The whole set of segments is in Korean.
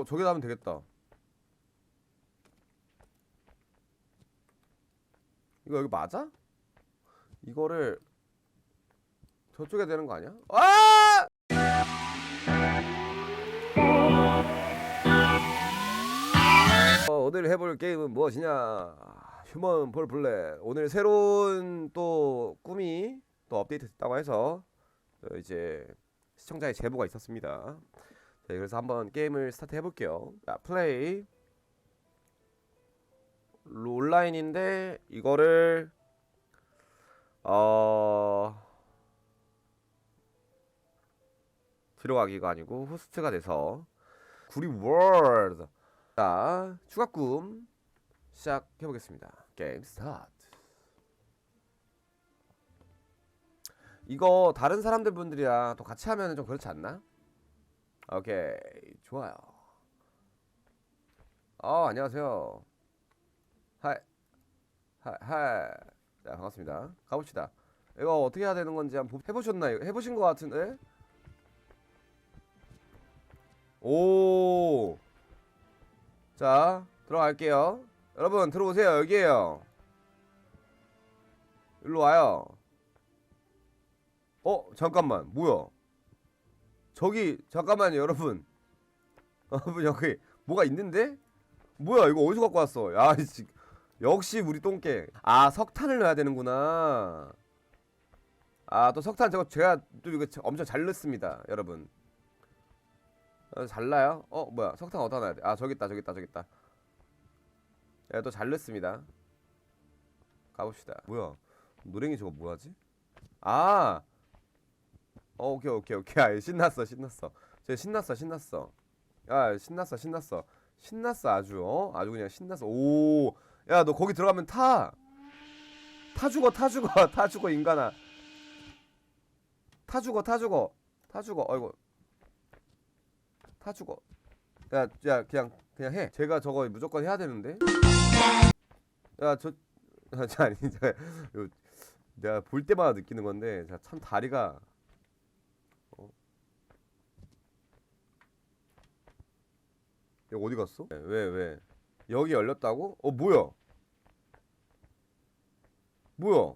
어 저기다 하면 되겠다 이거 여기 맞아? 이거를 저쪽에 되는 거 아니야? 아! 어, 오늘 해볼 게임은 무엇이냐? 휴먼 볼 블랙. 오늘 새로운 또 꿈이 또 업데이트 됐다고 해서 어, 이제 시청자의 제보가 있었습니다. 자, 그래서 한번 게임을 스타트 해볼게요. 자, 플레이. 온라인인데 이거를 어 들어가기가 아니고 호스트가 돼서 구리 월드 자 추가 꿈 시작해 보겠습니다 게임 스타트 이거 다른 사람들 분들이랑 또 같이 하면 좀 그렇지 않나? 오케이 좋아요 어 안녕하세요 하이 하이 하이 자 반갑습니다 가봅시다 이거 어떻게 해야 되는 건지 한번 보- 해보셨나요? 해보신 것 같은데? 오. 자, 들어갈게요. 여러분, 들어오세요. 여기에요. 일로 와요. 어, 잠깐만. 뭐야? 저기, 잠깐만요, 여러분. 여러분, 여기 뭐가 있는데? 뭐야, 이거 어디서 갖고 왔어? 야, 씨. 역시 우리 똥개. 아, 석탄을 넣어야 되는구나. 아, 또 석탄 저거 제가 또 이거 엄청 잘 넣습니다, 여러분. 어, 잘나요? 어 뭐야 석탄 어디다 놔야 돼? 아 저기 있다 저기 있다 저기 있다 야 또 잘 넣습니다 가봅시다 뭐야 노랭이 저거 뭐하지? 아 어, 오케이 오케이 오케이. 아 신났어 신났어. 저 신났어 신났어. 야 신났어 신났어. 신났어 아주 어? 아주 그냥 신났어. 오 야 너 거기 들어가면 타. 타 죽어 타 죽어 타 죽어 인간아. 타 죽어 타 죽어 타 죽어. 어이구. 타 죽어. 야, 야, 그냥 그냥 해. 제가 저거 무조건 해야 되는데. 야, 저, 아, 저 아니, 내가 볼 때마다 느끼는 건데, 자, 참 다리가. 어? 여기 어디 갔어? 네, 왜, 왜? 여기 열렸다고? 어, 뭐야? 뭐야?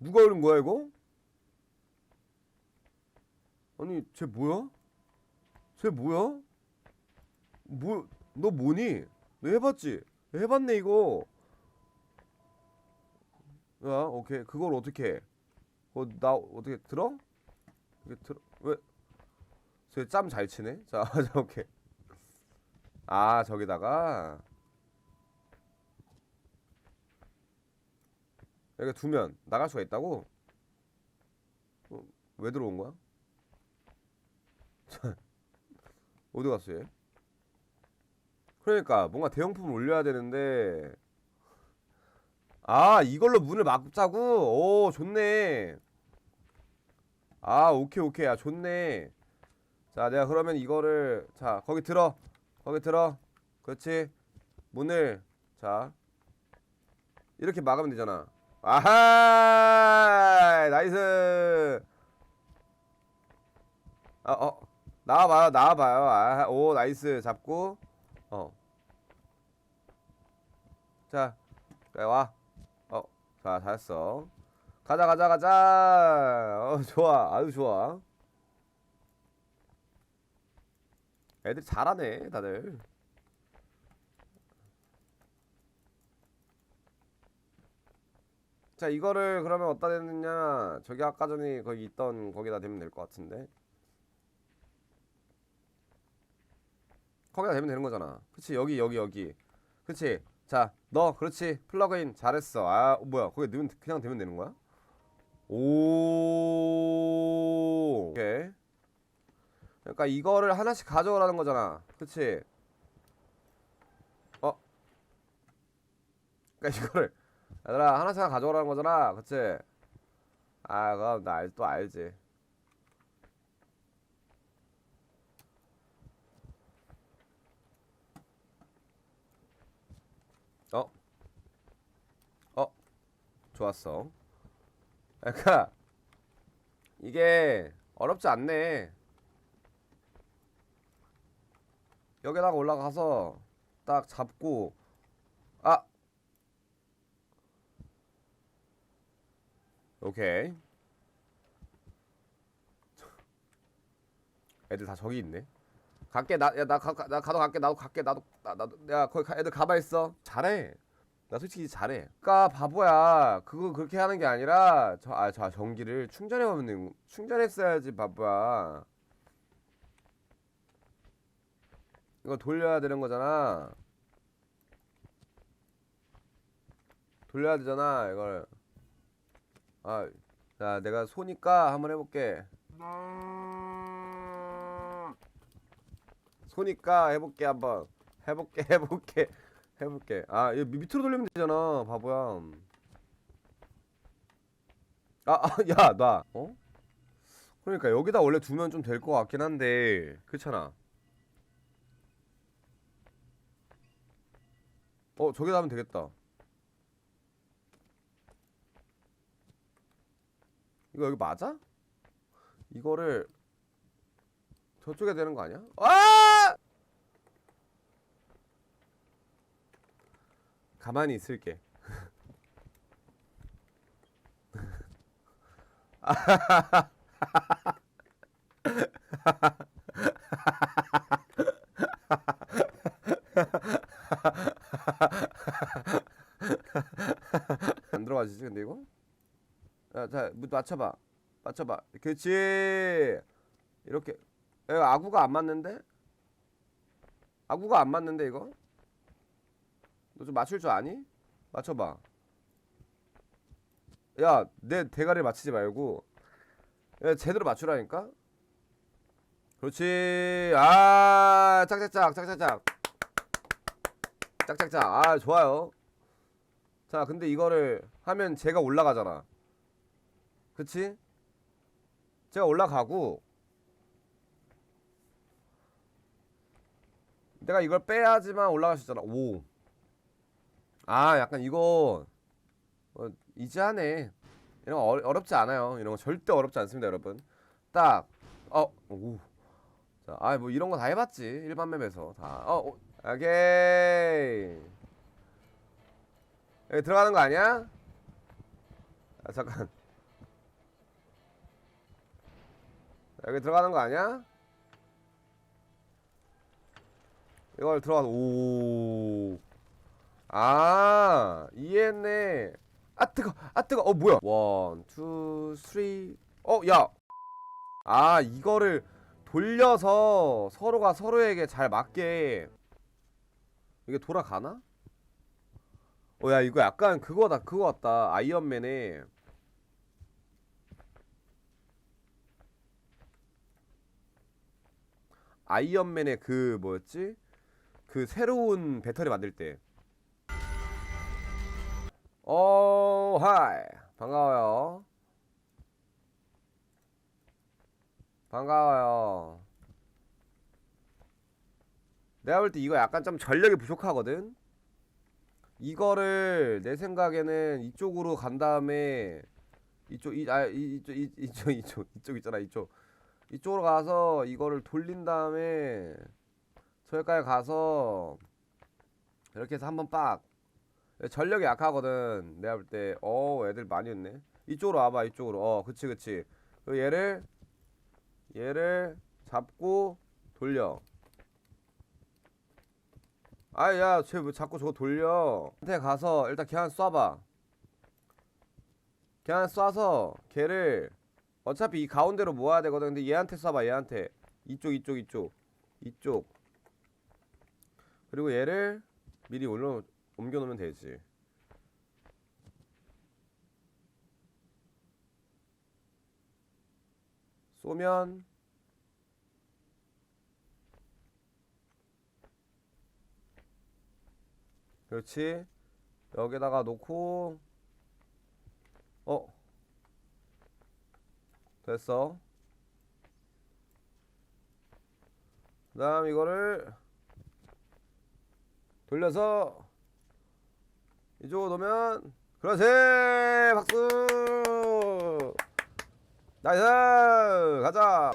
누가 열은 거야, 이거? 아니, 쟤 뭐야? 쟤 뭐야? 뭐, 너 뭐니? 너 해봤지? 해봤네 이거. 야, 오케이. 그걸 어떻게 해? 어, 나 어떻게 들어? 이게 들어? 왜? 쟤 짬 잘 치네. 자, 자, 오케이. 아, 저기다가 여기 두면 나갈 수가 있다고? 어, 왜 들어온 거야? 어디 갔어 얘? 그러니까 뭔가 대용품을 올려야 되는데 아 이걸로 문을 막자고? 오 좋네 아 오케이 오케이 아 좋네 자 내가 그러면 이거를 자 거기 들어 거기 들어. 그렇지? 문을 자. 이렇게 막으면 되잖아. 아하! 나이스! 아 어. 나와봐요 나와봐요. 아, 오 나이스. 잡고. 어. 자, 그래 와. 어, 자, 잘했어. 가자, 가자, 가자. 어, 좋아, 아주 좋아. 애들 잘하네, 다들. 자, 이거를 그러면 어디다 대느냐? 저기 아까 전에 거기 있던 거기다 대면 될 것 같은데. 거기다 대면 되는 거잖아. 그치 여기 여기 여기. 그치. 자, 너 그렇지. 플러그인 잘했어. 아 뭐야? 거기 넣으면 그냥 되면 되는 거야? 오. 그러니까 이거를 하나씩 가져오라는 거잖아. 그치? 어? 그러니까 이거를 얘들아 하나씩 가져오라는 거잖아. 그치? 아 그럼 나 또 알지. 어? 어? 좋았어. 그러니까 이게 어렵지 않네. 여기다가 올라가서 딱 잡고 아! 오케이. 애들 다 저기 있네. 갈게. 나야나 나 가도 갈게. 나도 갈게. 나도 나, 나도 야 거기 가, 애들 가봐 있어. 잘해. 나 솔직히 잘해. 그니까 바보야. 그거 그렇게 하는 게 아니라 저아저 전기를 충전해 오면 충전했어야지 바보야 이거 돌려야 되는 거잖아. 돌려야 되잖아 이걸. 아 자 내가 소니까 한번 해볼게. 소니까 해볼게 한번. 해볼게 해볼게 해볼게. 아 이거 밑- 밑으로 돌리면 되잖아 바보야. 아야나 어? 그러니까 여기다 원래 두면 좀 될 것 같긴 한데 그렇잖아 어 저기다 하면 되겠다 이거 여기 맞아? 이거를 저쪽에 되는 거 아니야? 아! 가만히 있을게. 안 들어가지지 근데 이거? 자, 자, 뭐 맞춰봐. 맞춰봐. 그렇지. 이렇게. 야, 아구가 안 맞는데? 아구가 안 맞는데 이거? 너 좀 맞출 줄 아니? 맞춰봐. 야, 내 대가리 맞히지 말고. 야, 제대로 맞추라니까? 그렇지. 아, 짝짝짝, 짝짝짝. 짝짝짝. 아, 좋아요. 자, 근데 이거를 하면 제가 올라가잖아. 그치? 제가 올라가고 내가 이걸 빼야지만 올라갈 수 있잖아. 오. 아, 약간 이거 어, 이지하네. 이런 거 어려, 어렵지 않아요. 이런 거 절대 어렵지 않습니다, 여러분. 딱 어, 오. 자, 아, 뭐 이런 거 다 해봤지. 일반 맵에서 다. 어, 어, 오케이. 여기 들어가는 거 아니야? 아, 잠깐. 여기 들어가는 거 아니야? 이걸 들어가서 오. 아, 이해했네. 아 뜨거, 아 뜨거. 어 뭐야? 원, 투, 쓰리. 어, 야. 아, 이거를 돌려서 서로가 서로에게 잘 맞게 이게 돌아가나? 어, 야, 이거 약간 그거다, 그거 같다. 아이언맨의 아이언맨의 그 뭐였지? 그 새로운 배터리 만들 때. 어, 하이. 반가워요. 반가워요. 내가 볼 때 이거 약간 좀 전력이 부족하거든. 이거를 내 생각에는 이쪽으로 간 다음에 이쪽 이 아 이쪽 이- 이쪽 이쪽 이쪽 있잖아 이쪽. 이쪽으로 가서 이거를 돌린 다음에 저기까지 가서 이렇게 해서 한번 빡. 전력이 약하거든. 내가 볼 때. 어 애들 많이 했네. 이쪽으로 와봐 이쪽으로. 어 그치 그치. 얘를 얘를 잡고 돌려 아야 쟤 왜 자꾸 저거 돌려? 한테 가서 일단 걔 한 쏴봐. 걔 한 쏴서 걔를 어차피 이 가운데로 모아야 되거든. 근데 얘한테 쏴봐 얘한테. 이쪽 이쪽 이쪽. 이쪽. 그리고 얘를 미리 올려 옮겨 놓으면 되지. 쏘면 그렇지? 여기다가 놓고. 어. 됐어. 그 다음 이거를 돌려서 이쪽으로 놓으면 그렇지! 박수! 나이스! 가자